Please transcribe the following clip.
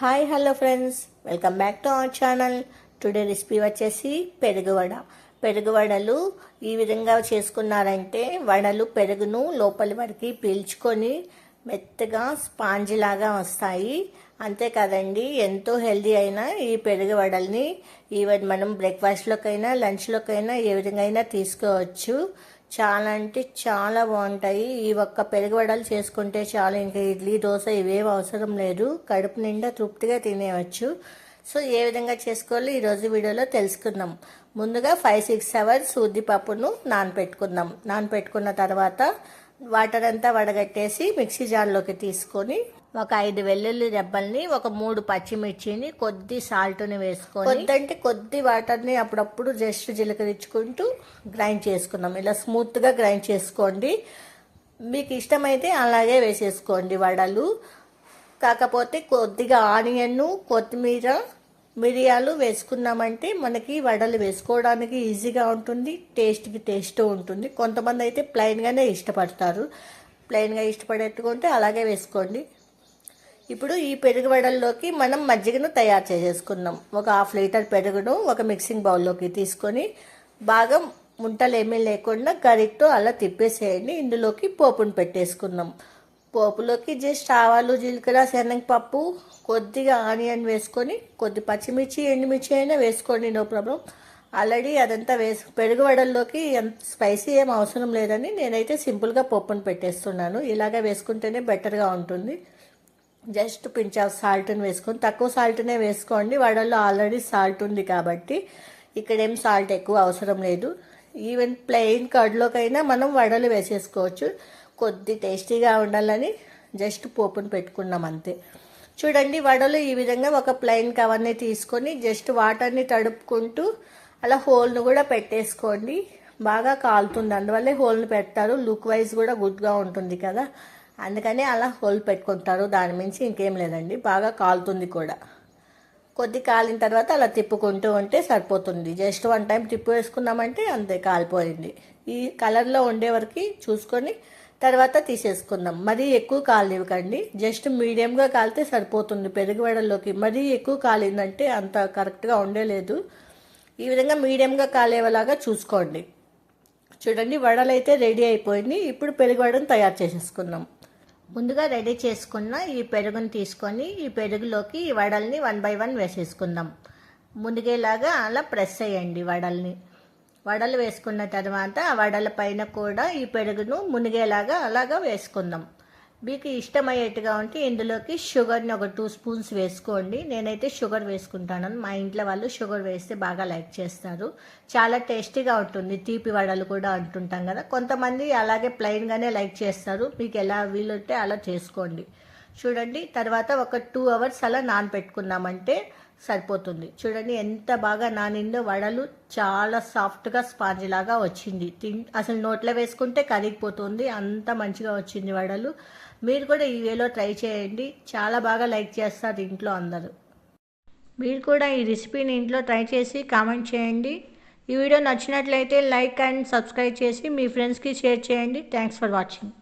Hi hello friends. Welcome back to our channel. Today recipe వచ్చేసి పెరుగు వడ పెరుగు వడలు ఈ విధంగా చేసుకున్నారంటే వడలు పెరుగును లోపలి వరకు పీల్చుకొని మెత్తగా స్పాంజ్ లాగా వస్తాయి. అంతేకాదండి ఎంతో హెల్దీ అయిన ఈ పెరుగు వడల్ని ఈవెన్ మనం బ్రేక్ఫాస్ట్లోకైనా లంచ్లోకైనా ఏ విధంగా అయినా తీసుకోవచ్చు. చాలా అంటే చాలా బాగుంటాయి. ఈ ఒక్క పెరుగు వడలు చేసుకుంటే చాలా. ఇంకా ఇడ్లీ దోశ ఇవేం అవసరం లేదు. కడుపు నిండా తృప్తిగా తినేయవచ్చు సో ఏ విధంగా చేసుకోవాలో ఈరోజు వీడియోలో తెలుసుకుందాం. ముందుగా ఫైవ్ సిక్స్ అవర్స్ ఉద్దిపప్పును నానపెట్టుకుందాం. నానపెట్టుకున్న తర్వాత వాటర్ అంతా వడగట్టేసి మిక్సీ జార్లోకి తీసుకొని ఒక ఐదు వెల్లుల్లి రెబ్బల్ని ఒక మూడు పచ్చిమిర్చిని కొద్ది సాల్ట్ని వేసుకొని కొద్దంటే కొద్ది వాటర్ని అప్పుడప్పుడు జస్ట్ జీలకరించుకుంటూ గ్రైండ్ చేసుకున్నాం ఇలా స్మూత్గా గ్రైండ్ చేసుకోండి. మీకు ఇష్టమైతే అలాగే వేసేసుకోండి వడలు. కాకపోతే కొద్దిగా ఆనియన్ కొత్తిమీర మిరియాలు వేసుకున్నామంటే మనకి వడలు వేసుకోవడానికి ఈజీగా ఉంటుంది టేస్ట్కి టేస్ట్ ఉంటుంది. కొంతమంది అయితే ప్లెయిన్గానే ఇష్టపడతారు. ప్లెయిన్గా ఇష్టపడేట్టుకుంటే అలాగే వేసుకోండి. ఇప్పుడు ఈ పెరుగు వడల్లోకి మనం మజ్జిగను తయారు చేసేసుకుందాం. ఒక హాఫ్ లీటర్ పెరుగును ఒక మిక్సింగ్ బౌల్లోకి తీసుకొని బాగా ముంటలు ఏమీ లేకుండా గరిటతో అలా తిప్పేసేయండి. ఇందులోకి పోపును పెట్టేసుకుందాం. పోపులోకి జస్ట్ ఆవాలు జీలకర్ర శనగపప్పు కొద్దిగా ఆనియన్ వేసుకొని కొద్ది పచ్చిమిర్చి ఎండుమిర్చి అయినా వేసుకోండి నో ప్రాబ్లం. ఆల్రెడీ అదంతా వేసి పెరుగు వడల్లోకి ఎంత స్పైసీ ఏం అవసరం లేదని నేనైతే సింపుల్గా పప్పును పెట్టేస్తున్నాను. ఇలాగ వేసుకుంటేనే బెటర్గా ఉంటుంది. జస్ట్ పించ్ ఆఫ్ సాల్ట్ని వేసుకొని తక్కువ సాల్ట్నే వేసుకోండి. వడల్లో ఆల్రెడీ సాల్ట్ ఉంది కాబట్టి ఇక్కడేం సాల్ట్ ఎక్కువ అవసరం లేదు. ఈవెన్ ప్లెయిన్ కర్డ్లోకైనా మనం వడలు వేసేసుకోవచ్చు. కొద్ది టేస్టీగా ఉండాలని జస్ట్ పోపును పెట్టుకున్నాం అంతే. చూడండి వడలు ఈ విధంగా ఒక ప్లెయిన్ కవర్ని తీసుకొని జస్ట్ వాటర్ని తడుపుకుంటూ అలా హోల్ను కూడా పెట్టేసుకోండి. బాగా కాలుతుంది. అందువల్లే హోల్ని పెడతారు. లుక్ వైజ్ కూడా గుడ్గా ఉంటుంది కదా. అందుకని అలా హోల్ పెట్టుకుంటారు. దాని మించి ఇంకేం లేదండి. బాగా కాలుతుంది కూడా. కొద్ది కాలిన తర్వాత అలా తిప్పుకుంటూ ఉంటే సరిపోతుంది. జస్ట్ వన్ టైం తిప్పు వేసుకున్నామంటే అంతే కాలిపోయింది. ఈ కలర్లో ఉండే వరకు చూసుకొని తర్వాత తీసేసుకుందాం. మరీ ఎక్కువ కాలివ్వకండి. జస్ట్ మీడియంగా కాలితే సరిపోతుంది పెరుగు వడల్లోకి మరీ ఎక్కువ కాలిందంటే అంత కరెక్ట్గా ఉండలేదు ఈ విధంగా మీడియంగా కాలేవలాగా చూసుకోండి. చూడండి వడలు అయితే రెడీ అయిపోయింది. ఇప్పుడు పెరుగు వడను తయారు చేసేసుకుందాం. ముందుగా రెడీ చేసుకున్న ఈ పెరుగును తీసుకొని ఈ పెరుగులోకి ఈ వడల్ని వన్ బై వన్ వేసేసుకుందాం. ముందుగేలాగా అలా ప్రెస్ చేయండి వడల్ని. వడలు వేసుకున్న తర్వాత ఆ వడల పైన కూడా ఈ పెరుగును మునిగేలాగా అలాగా వేసుకుందాం. మీకు ఇష్టమయ్యేట్టుగా ఉంటే ఇందులోకి షుగర్ని ఒక టూ స్పూన్స్ వేసుకోండి. నేనైతే షుగర్ వేసుకుంటాను. మా ఇంట్లో వాళ్ళు షుగర్ వేస్తే బాగా లైక్ చేస్తారు. చాలా టేస్టీగా ఉంటుంది. తీపి వడలు కూడా అంటుంటాం కదా. కొంతమంది అలాగే ప్లెయిన్గానే లైక్ చేస్తారు. మీకు ఎలా వీలుంటే అలా చేసుకోండి. చూడండి. తర్వాత ఒక టూ అవర్స్ అలా నానపెట్టుకున్నామంటే సరిపోతుంది. చూడండి ఎంత బాగా నానిందో వడలు చాలా సాఫ్ట్గా స్పాంజ్ లాగా వచ్చింది. తిన్ అసలు నోట్లో వేసుకుంటే కరిగిపోతుంది. అంత మంచిగా వచ్చింది వడలు. మీరు కూడా ఈ వేలో ట్రై చేయండి. చాలా బాగా లైక్ చేస్తారు ఇంట్లో అందరూ. మీరు కూడా ఈ రెసిపీని ఇంట్లో ట్రై చేసి కామెంట్ చేయండి. ఈ వీడియో నచ్చినట్లయితే లైక్ అండ్ సబ్స్క్రైబ్ చేసి మీ ఫ్రెండ్స్కి షేర్ చేయండి. Thanks for watching.